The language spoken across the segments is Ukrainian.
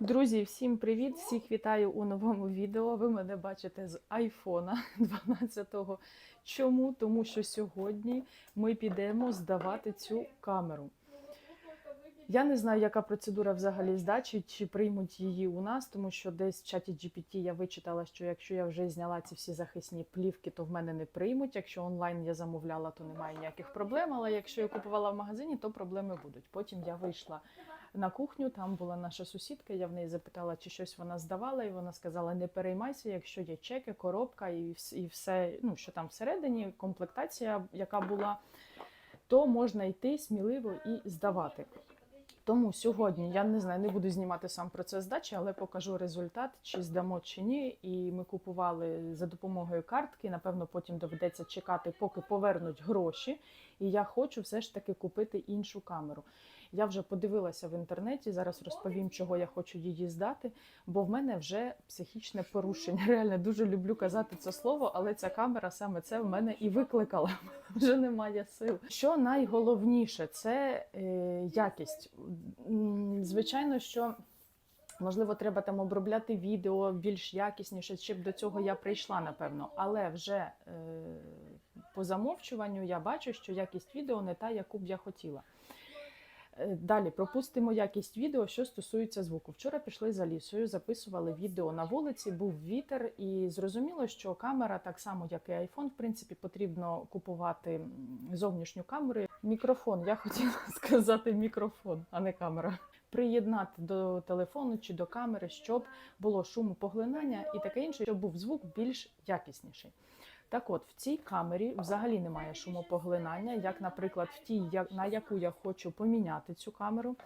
Друзі, всім привіт! Всіх вітаю у новому відео. Ви мене бачите з айфона 12-го. Чому? Тому що сьогодні ми підемо здавати цю камеру. Я не знаю, яка процедура взагалі здачі, чи приймуть її у нас, тому що десь в чаті GPT я вичитала, що якщо я вже зняла ці всі захисні плівки, то в мене не приймуть. Якщо онлайн я замовляла, то немає ніяких проблем. Але якщо я купувала в магазині, то проблеми будуть. Потім я вийшла на кухню. Там була наша сусідка. Я в неї запитала, чи щось вона здавала, і вона сказала: не переймайся, якщо є чеки, коробка і і все, ну що там всередині, комплектація, яка була, то можна йти сміливо і здавати. Тому сьогодні я не знаю, не буду знімати сам процес здачі, але покажу результат, чи здамо чи ні. І ми купували за допомогою картки. Напевно, потім доведеться чекати, поки повернуть гроші. І я хочу все ж таки купити іншу камеру. Я вже подивилася в інтернеті. Зараз розповім, чого я хочу її здати, бо в мене вже психічне порушення. Реально дуже люблю казати це слово, але ця камера саме це в мене і викликала. Вже немає сил. Що найголовніше, це е, якість. Звичайно, що. Можливо, треба там обробляти відео більш якісніше, ще б до цього я прийшла, напевно. Але вже е, по замовчуванню я бачу, що якість відео не та, яку б я хотіла. Е, Далі пропустимо якість відео, що стосується звуку. Вчора пішли за лісою, записували відео на вулиці, був вітер, і зрозуміло, що камера, так само як і iPhone, в принципі, потрібно купувати зовнішню камеру. Мікрофон, я хотіла сказати мікрофон, а не камера. Приєднати до телефону чи до камери, щоб було шумопоглинання і таке інше, щоб був звук більш якісніший. Так от, в цій камері взагалі немає шумопоглинання, як, наприклад, в тій, на яку я хочу поміняти цю камеру.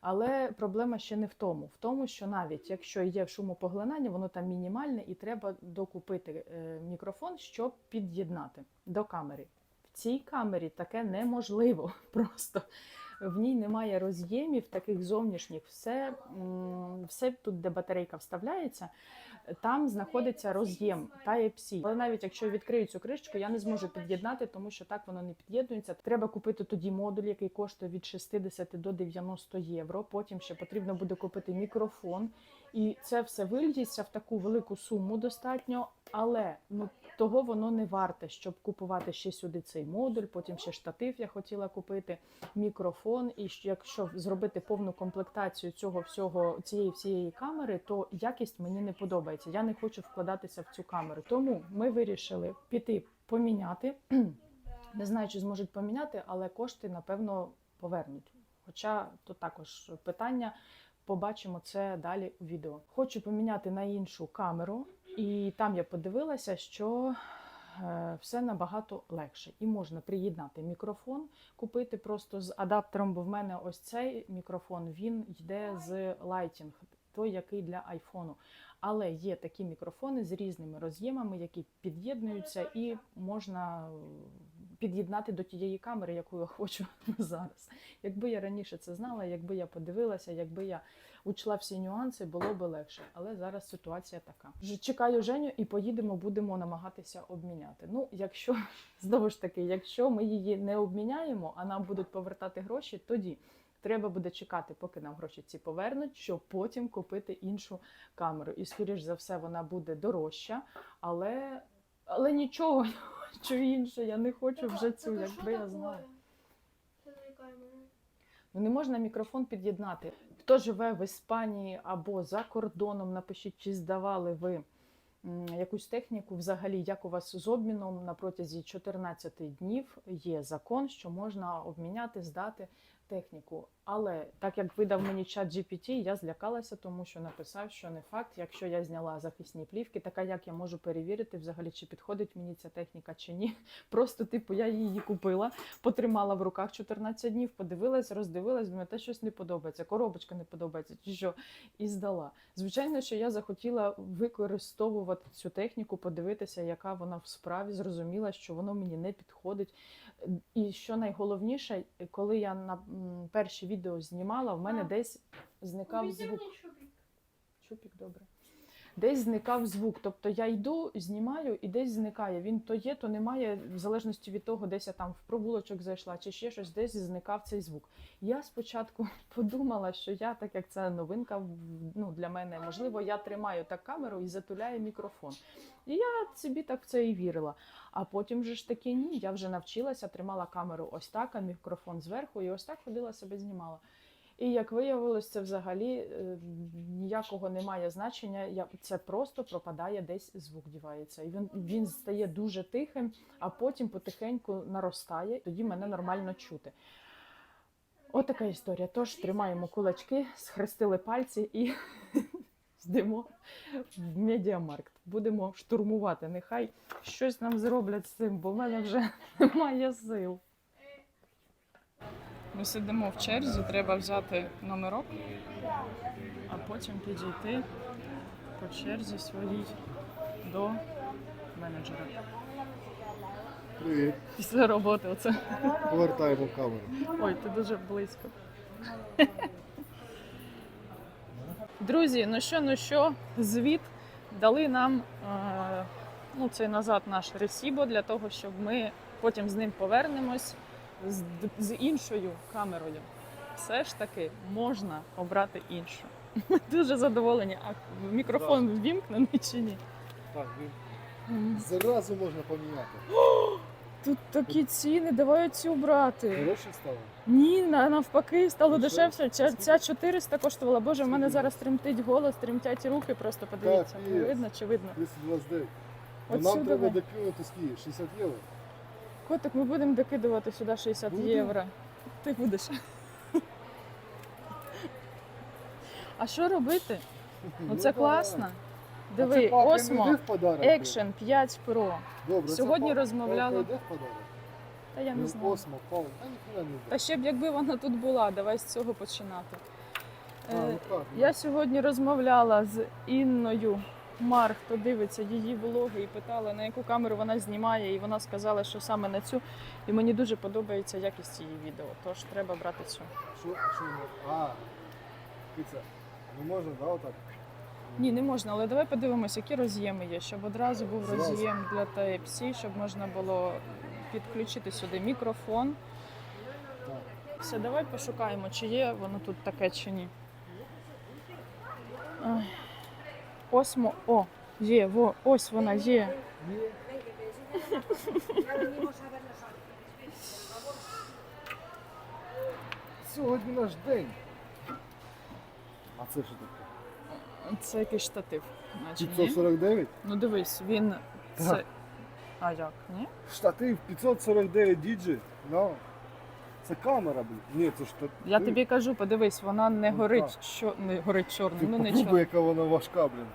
Але проблема ще не в тому. В тому, що навіть якщо є шумопоглинання, воно там мінімальне, і треба докупити е, мікрофон, щоб під'єднати до камери. В цій камері таке неможливо просто. В ній немає роз'ємів таких зовнішніх. Все, все тут, де батарейка вставляється, там знаходиться роз'єм Type-C. Але навіть якщо відкрию цю кришечку, я не зможу під'єднати, тому що так воно не під'єднується. Треба купити тоді модуль, який коштує від 60 до 90 євро. Потім ще потрібно буде купити мікрофон, і це все вильється в таку велику суму достатньо. Але ну того воно не варте, щоб купувати ще сюди цей модуль. Потім ще штатив я хотіла купити, мікрофон. І якщо зробити повну комплектацію цього всього цієї всієї камери, то якість мені не подобається. Я не хочу вкладатися в цю камеру. Тому ми вирішили піти поміняти. Не знаю, чи зможуть поміняти, але кошти напевно повернуть. Хоча то також питання. Побачимо це далі у відео. Хочу поміняти на іншу камеру, і там я подивилася, що е, все набагато легше. І можна приєднати мікрофон, купити просто з адаптером, бо в мене ось цей мікрофон він йде з Lighting, той, який для айфону. Але є такі мікрофони з різними роз'ємами, які під'єднуються, і можна під'єднати до тієї камери, яку я хочу зараз. Якби я раніше це знала, якби я подивилася, якби я учла всі нюанси, було би легше. Але зараз ситуація така. Чекаю Женю і поїдемо, будемо намагатися обміняти. Ну, якщо знову ж таки, якщо ми її не обміняємо, а нам будуть повертати гроші, тоді. Треба буде чекати, поки нам гроші ці повернуть, щоб потім купити іншу камеру. І, скоріш за все, вона буде дорожча, але, але нічого, хочу інше. Я не хочу вже цю, якби я знаю. Ну не можна мікрофон під'єднати. Хто живе в Іспанії або за кордоном, напишіть, чи здавали ви якусь техніку взагалі, як у вас з обміном на протязі 14 днів є закон, що можна обміняти, здати техніку. Але так як видав мені чат GPT, я злякалася, тому що написав, що не факт, якщо я зняла захисні плівки, така як я можу перевірити взагалі, чи підходить мені ця техніка чи ні. Просто, типу, я її купила, потримала в руках 14 днів, подивилась, роздивилась, думаю, те щось не подобається, коробочка не подобається, чи що, і здала. Звичайно, що я захотіла використовувати цю техніку, подивитися, яка вона в справі, зрозуміла, що воно мені не підходить. І що найголовніше, коли я на перші відео знімала, в мене А. десь зникав звук. Чупік, добре. Десь зникав звук. Тобто я йду, знімаю і десь зникає. Він то є, то немає, в залежності від того, десь я там в провулочок зайшла чи ще щось, десь зникав цей звук. Я спочатку подумала, що я, так як це новинка ну, для мене, можливо, я тримаю так камеру і затуляю мікрофон. І я собі так в це і вірила. А потім вже ж таки ні. Я вже навчилася, тримала камеру ось так, а мікрофон зверху, і ось так ходила себе знімала. І як виявилось, це взагалі е, ніякого немає значення. Я, це просто пропадає десь звук дівається. І він, він стає дуже тихим, а потім потихеньку наростає, тоді мене нормально чути. От така історія. Тож тримаємо кулачки, схрестили пальці і йдемо в медіамаркт. Будемо штурмувати. Нехай щось нам зроблять з цим, бо в мене вже немає сил. Ми сидимо в черзі, треба взяти номерок, а потім підійти по черзі своїй до менеджера. Привіт. Після роботи оце. Повертаємо камеру. Ой, ти дуже близько. Друзі, ну що, ну що, звіт дали нам е, ну, цей назад наш ресібо для того, щоб ми потім з ним повернемось з, з іншою камерою. Все ж таки можна обрати іншу. Ми дуже задоволені. А мікрофон ввімкнений чи ні? Так, він зразу можна поміняти. Тут такі ціни, давай цю брати. Гроші стало? Ні, навпаки, стало Дешевше? Ця, ця 400 коштувала. Боже, в мене зараз тремтить голос, тремтять руки, просто подивіться. Так, видно чи видно? 229. Нам треба докинути скільки? 60 євро? Котик, ми будемо докидувати сюди 60 Будемо. євро. Ти будеш. А що робити? Ну це класно. Диви, Осмо? Action 5 Pro. Добре, Сьогодні подарок? Та я не знаю. Осмо, Павло, та ніхуя не. Та ще б якби вона тут була, давай з цього починати. Е, ну так, ну. Я сьогодні розмовляла з Інною Мар, хто дивиться її влоги, і питала, на яку камеру вона знімає, і вона сказала, що саме на цю. І мені дуже подобається якість її відео. Тож треба брати цю. Що, що А, піца. Не можна, да, отак? Ні, не можна, але давай подивимося, які роз'єми є, щоб одразу був Зразу. роз'єм для Type-C, щоб можна було підключити сюди мікрофон. Так. Все, давай пошукаємо, чи є воно тут таке, чи ні. Ай. Осмо. О, є, во, ось вона є. Сьогодні наш день. А це що таке? Це якийсь штатив. Наче, ні? 549? Ну дивись, він. Це... Так. А як? Ні? Штатив 549 діджи. Ну. Це камера, блін. Ні, це штатив. Я тобі кажу, подивись, вона не Ну, горить, так. що не горить Ти чорним. Ну не чорним. яка вона важка, блін.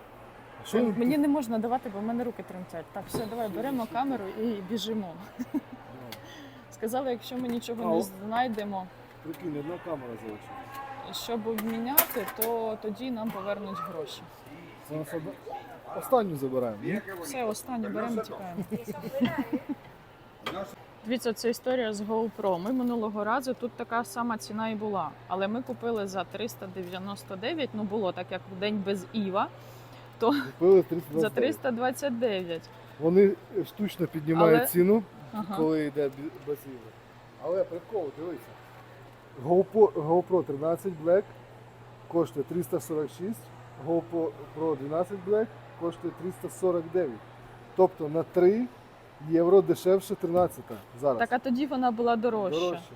Що Мені не можна давати, бо в мене руки тремтять. Так, все, давай беремо камеру і біжимо. Сказали, якщо ми нічого не знайдемо, Прикинь, одна камера залишилась. щоб обміняти, то тоді нам повернуть гроші. Це нас одна... Останню забираємо. ні? Все, останнє беремо, тікаємо. Дивіться, це історія з GoPro. Ми минулого разу тут така сама ціна і була. Але ми купили за 399, ну було так як в день без Іва, Купили 329. за 329. Вони штучно піднімають Але- ціну, Ага. коли йде бі- без. Але прикол, дивися. GoPro, GoPro 13 Black коштує 346, GoPro 12 Black коштує 349. Тобто на 3 євро дешевше 13 зараз. Так, а тоді вона була дорожча. Дорожче.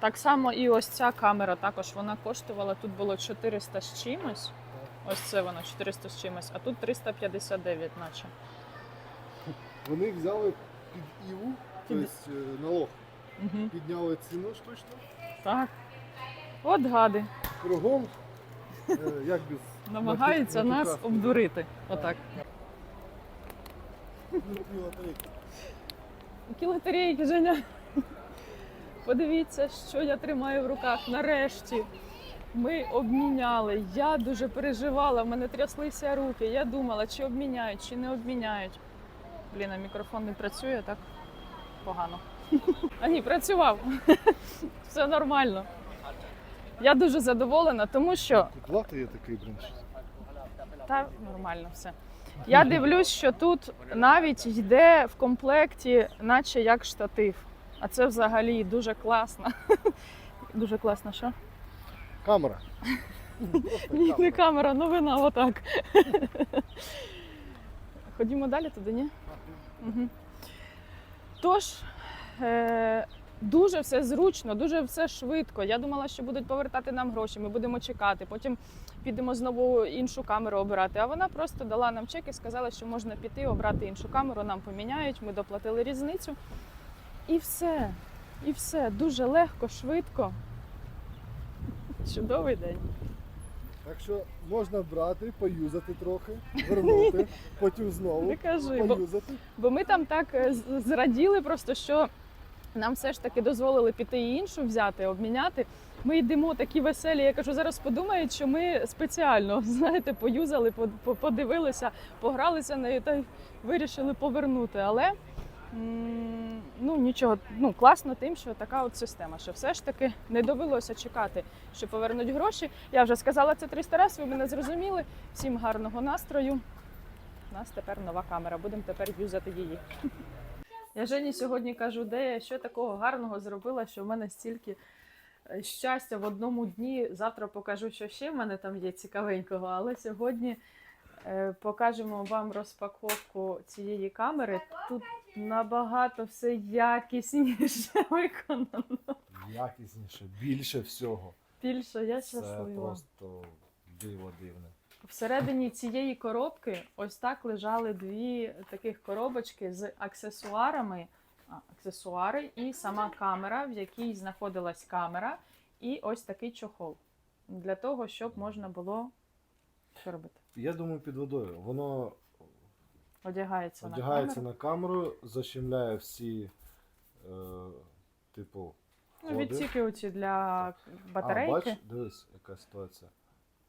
Так само і ось ця камера також вона коштувала. Тут було 400 з чимось. Ось це вона 400 з чимось, а тут 359 наче. Вони взяли під іву, тобто е, налог, Угу. підняли ціну штучно. Так. От гади. Кругом, е, як без Намагаються Мати- нас обдурити. Отак. Які лотерейки, Женя. Подивіться, що я тримаю в руках. Нарешті ми обміняли. Я дуже переживала, в мене тряслися руки. Я думала, чи обміняють, чи не обміняють. Блін, а мікрофон не працює так погано. А ні, працював. Все нормально. Я дуже задоволена, тому що Тут є такий, блін. Та нормально все. Я дивлюсь, що тут навіть йде в комплекті, наче як штатив. А це взагалі дуже класно. Дуже класно, що? Камера. Ні, не камера, новина, отак. Ходімо далі туди, ні? Тож, е, дуже все зручно, дуже все швидко. Я думала, що будуть повертати нам гроші, ми будемо чекати. Потім підемо знову іншу камеру обирати. А вона просто дала нам чек і сказала, що можна піти, обрати іншу камеру, нам поміняють, ми доплатили різницю. І все. І все. Дуже легко, швидко. Чудовий день. Так що можна брати, поюзати трохи, вернути, потім знову Не кажи, бо, поюзати. бо ми там так е, з- зраділи, просто що нам все ж таки дозволили піти і іншу взяти, обміняти. Ми йдемо такі веселі. Я кажу, зараз подумають, що ми спеціально знаєте, поюзали, по- по- подивилися, погралися нею та й вирішили повернути. Але ну нічого, ну класно тим, що така от система, що все ж таки не довелося чекати, що повернуть гроші. Я вже сказала це 300 разів, ви мене зрозуміли. Всім гарного настрою. У нас тепер нова камера, будемо тепер юзати її. Я Жені сьогодні кажу, де я що такого гарного зробила, що в мене стільки е, щастя в одному дні. Завтра покажу, що ще в мене там є цікавенького, але сьогодні покажемо вам розпаковку цієї камери. Тут набагато все якісніше виконано. Якісніше, більше всього. Більше я Це щаслива. просто диво дивне. Всередині цієї коробки ось так лежали дві таких коробочки з аксесуарами. А, аксесуари і сама камера, в якій знаходилась камера, і ось такий чохол. Для того, щоб можна було що робити? Я думаю, під водою. Воно Одягається, одягається на на камеру, защемляє всі, е, типу, Ну, входи. відсіки оці для А, батарейки. бач, дивись, яка ситуація.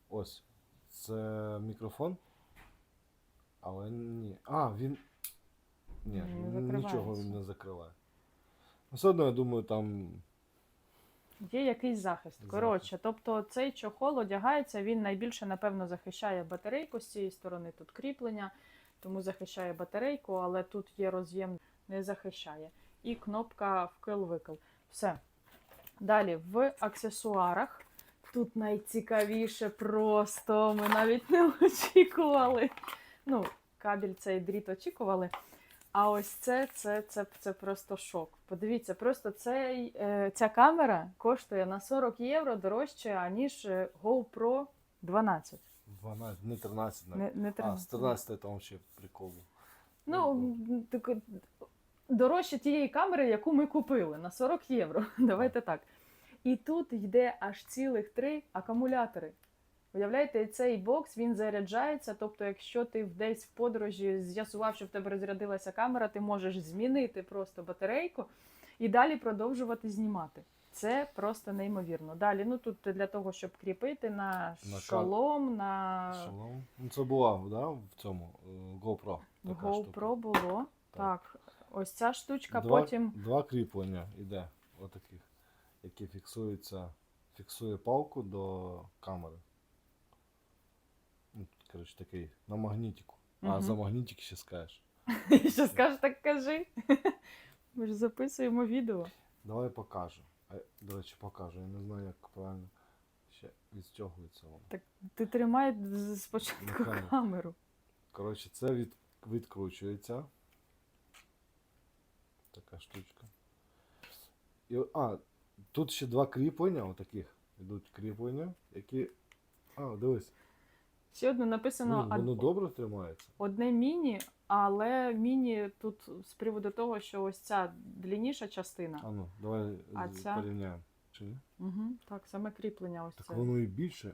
Ось. Це мікрофон. Але ні. А, він. Ні, не нічого він не закриває. Все одно, я думаю, там. Є якийсь захист. Коротше, тобто цей чохол одягається, він найбільше, напевно, захищає батарейку з цієї сторони. Тут кріплення, тому захищає батарейку, але тут є роз'єм, не захищає. І кнопка вкл-викл. Все. Далі в аксесуарах. Тут найцікавіше просто. Ми навіть не очікували. Ну, кабель цей дріт очікували. А ось це, це, це, це просто шок. Подивіться, просто цей, е, ця камера коштує на 40 євро дорожче, аніж е, GoPro 12. 12, не 13 навіть. Не, не а, 13. з 13 там ще прикол. був. Ну, так, дорожче тієї камери, яку ми купили на 40 євро. Давайте так. І тут йде аж цілих три акумулятори. Уявляєте, цей бокс він заряджається. Тобто, якщо ти десь в подорожі з'ясував, що в тебе розрядилася камера, ти можеш змінити просто батарейку і далі продовжувати знімати. Це просто неймовірно. Далі, ну тут для того, щоб кріпити на На шолом, на Шолом. Ну, це була, да, в цьому е, GoPro. така GoPro штука. було. Так. Так, ось ця штучка, Два, потім. два кріплення іде, отаких, які фіксуються, фіксує палку до камери. Коротше, такий на магнітику. А Мгм. за магнітик ще скажеш. Що скажеш, так кажи. Ми ж записуємо відео. Давай покажу. А, до речі, покажу. Я не знаю, як правильно ще відстягується воно. Ти тримай з- спочатку Нехай. камеру. Коротше, це від, відкручується. Така штучка. І, а, тут ще два кріплення, отаких йдуть кріплення, які. А, дивись. Ще одне написано воно од- добре тримається. одне міні, але міні тут з приводу того, що ось ця длінніша частина. А ну, давай А з- ця? порівняємо. Чи ні? Угу, так, саме кріплення ось Так це. воно і більше.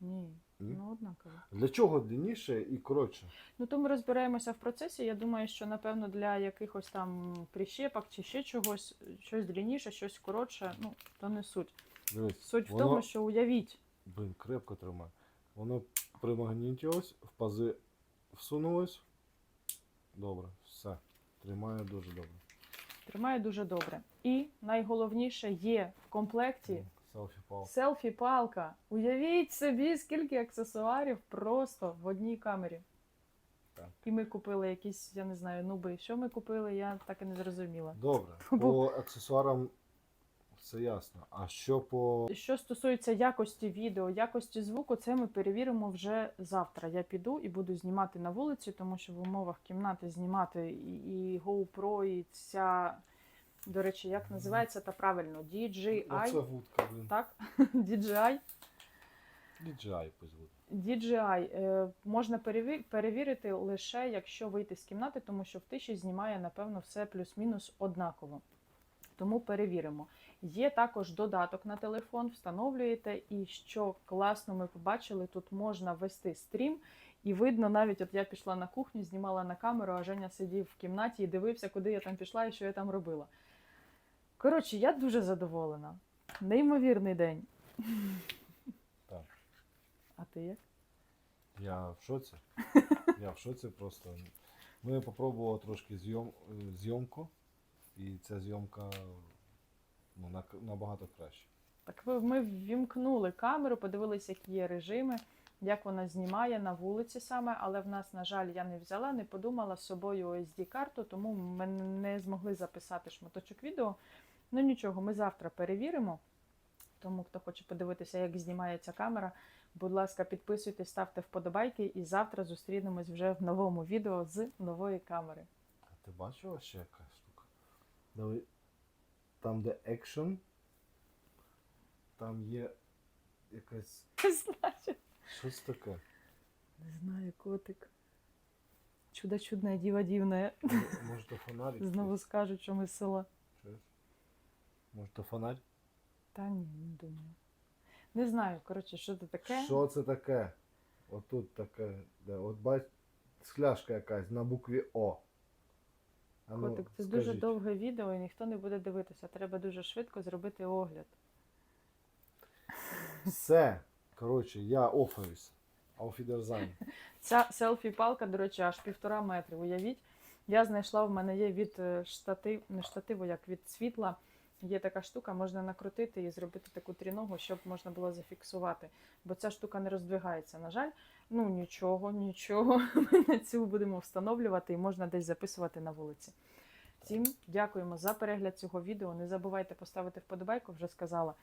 Ні, Ні? ну однаково. Для чого длинніше і коротше? Ну то ми розбираємося в процесі. Я думаю, що напевно для якихось там прищепок чи ще чогось, щось длінніше, щось коротше, ну то не суть. Дивись. Суть в воно, тому, що уявіть. Блін, крепко тримає. Воно примагнітилось, в пази всунулось. Добре, все. Тримає дуже добре. Тримає дуже добре. І найголовніше є в комплекті Селфі-пал. Селфі-палка. Уявіть собі, скільки аксесуарів просто в одній камері. Так. І ми купили якісь, я не знаю, нуби. Що ми купили, я так і не зрозуміла. Добре. По аксесуарам все ясно. А що по. Що стосується якості відео, якості звуку, це ми перевіримо вже завтра. Я піду і буду знімати на вулиці, тому що в умовах кімнати знімати і, і GoPro, і ця, до речі, як називається та правильно? Оце DJI. вудка, блін. Так? DJI. DJI буде. DJI е, можна переві- перевірити лише якщо вийти з кімнати, тому що в тиші знімає, напевно, все плюс-мінус однаково. Тому перевіримо. Є також додаток на телефон, встановлюєте, і що класно ми побачили, тут можна вести стрім, і видно, навіть от я пішла на кухню, знімала на камеру, а Женя сидів в кімнаті і дивився, куди я там пішла і що я там робила. Коротше, я дуже задоволена. Неймовірний день. Так. А ти як? Я в шоці. Я в шоці просто. Ми попробували трошки зйом, зйомку, і ця зйомка ну, набагато краще. Так ви- ми ввімкнули камеру, подивилися, які є режими, як вона знімає на вулиці саме, але в нас, на жаль, я не взяла, не подумала з собою OSD-карту, тому ми не змогли записати шматочок відео. Ну нічого, ми завтра перевіримо. Тому, хто хоче подивитися, як знімається камера, будь ласка, підписуйтесь, ставте вподобайки, і завтра зустрінемось вже в новому відео з нової камери. А ти бачила ще яка штука? Диви, Там, де екшен, там є якась. Не знаю. Що таке? Не знаю, котик. Чудо чудне, діва дівне. Може, Може то фонарик? Знову скажуть, що ми з села. Щось? Може то фонарь? Та ні, не думаю. Не знаю, коротше, що це таке. Що це таке? Отут таке. Де? От бач, скляшка якась на букві О. А ну, Котик, це дуже довге відео і ніхто не буде дивитися. Треба дуже швидко зробити огляд. Все. Коротше, я офаюсь. Ауфідерзайн. Ця селфі-палка, до речі, аж півтора метри. Уявіть. Я знайшла, в мене є від е, штатив, не штативу, як від світла. Є така штука, можна накрутити і зробити таку тріногу, щоб можна було зафіксувати. Бо ця штука не роздвигається. На жаль, ну нічого, нічого. Ми на цю будемо встановлювати і можна десь записувати на вулиці. Всім дякуємо за перегляд цього відео. Не забувайте поставити вподобайку, вже сказала.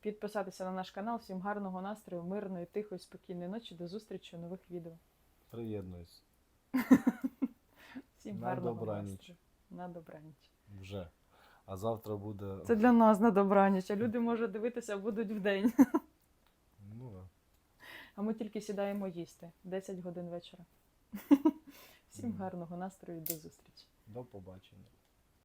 Підписатися на наш канал. Всім гарного настрою, мирної, тихої, спокійної ночі. До зустрічі у нових відео. Приєднуюсь. Всім На гарного добраніч. настрою. На добраніч. Вже. А завтра буде. Це для нас на добраніч, а люди можуть дивитися будуть вдень. Ну. А ми тільки сідаємо їсти 10 годин вечора. Всім гарного настрою до зустрічі. До побачення.